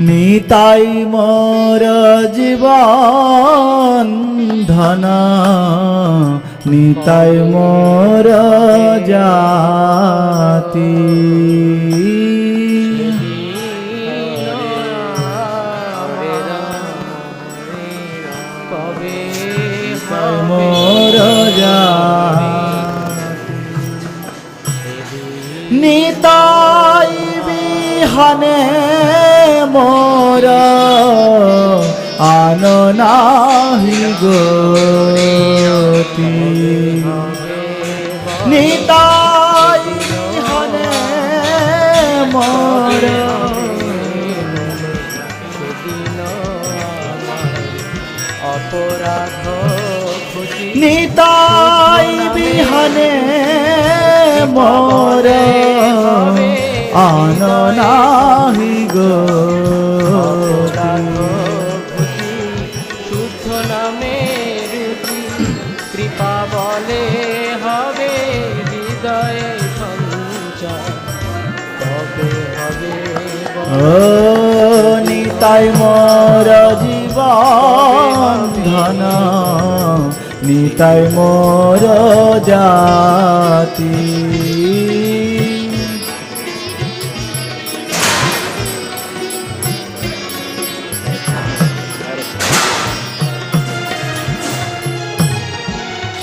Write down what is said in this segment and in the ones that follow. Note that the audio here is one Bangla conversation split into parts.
নিতাই মোর জীবন ধন নিতাই মোর জাতি। মোর নিতাই বিহানে মোর আন নাহি গতি নিতাই বিহানে মোর। অপরাধ নিতাই বিহানে মোর। আন নাহি গতি শুদ্ধ নামে কৃপা হবে হৃদয়ে নিতাই মর জীবন ধন। নিতাই মর জাতি।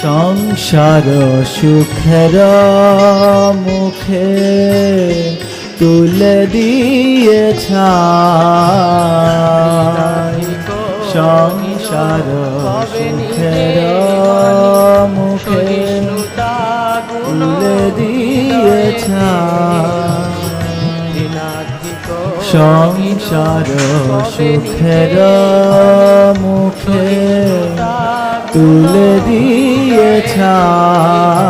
সংসার সুখের মুখে তুলে দিয়েছ। সংসার সুখের মুখে তুলে দিয়েছ। সংসার সুখের মুখে তুলে ছায়া